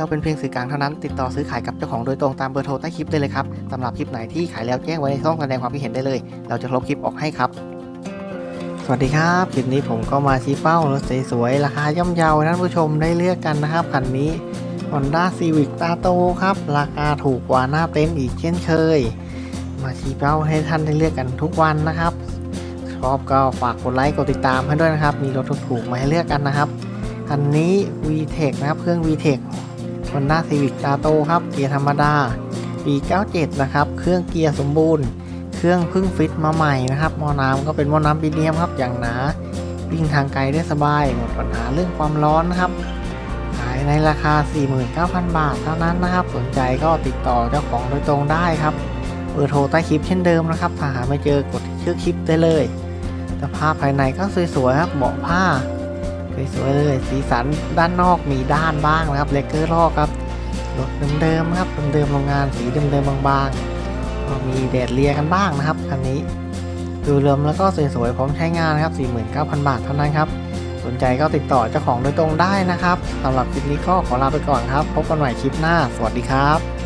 เราเป็นเพียงสื่อกลางเท่านั้น ติดต่อซื้อขายกับเจ้าของโดยตรงตามเบอร์โทรใต้คลิปได้เลยครับสำหรับคลิปไหนที่ขายแล้วแจ้งไว้ในช่องแสดงความคิดเห็นได้เลย เราจะลบคลิปออกให้ครับ สวัสดีครับคลิปนี้ผมก็มาชี้เป้ารถสวยๆราคาย่อมเยาท่านผู้ชมได้เลือกกันนะครับคันนี้ Honda Civic ตาโตครับ ราคาถูกกว่าหน้าเต็นท์อีกเช่นเคย มาชี้เป้าให้ท่านได้เลือกกันทุกวันนะครับชอบก็ฝากกดไลค์กดติดตามให้ด้วยนะครับ มีรถถูกๆมาให้เลือกกันนะครับคันนี้ VTEC นะครับเครื่อง VTEC Honda Civic ตาโตครับเกียร์ธรรมดา ปี 97 นะครับ เครื่องเกียร์สมบูรณ์ เครื่องพึ่งฟิตมาใหม่นะครับหม้อน้ำก็เป็นหม้อน้ำปีเนียมครับอย่างหนา วิ่งทางไกลได้สบาย หมดปัญหาเรื่องความร้อนนะครับขายในราคา 49,000 บาทเท่านั้นนะครับ สนใจก็ติดต่อเจ้าของโดยตรงได้ครับเบอร์โทรใต้คลิปเช่นเดิมนะครับถ้าหาไม่เจอกดที่ชื่อคลิปได้เลยสภาพภายในก็สวยๆครับเบาะผ้า สวยๆเลยสีสันด้านนอกมีด้านบ้างนะครับเลกเกอร์ลอกครับรถเดิมๆครับเดิมๆโรงงานสีเดิมๆบางๆก็มีแดดเลียกันบ้างนะครับคันนี้ดูรวมแล้วก็สวยๆพร้อมใช้งานนะครับ 49,000 บาทเท่านั้นครับ สนใจก็ติดต่อเจ้าของโดยตรงได้นะครับสำหรับคลิปนี้ก็ขอลาไปก่อนครับ พบกันใหม่คลิปหน้า สวัสดีครับ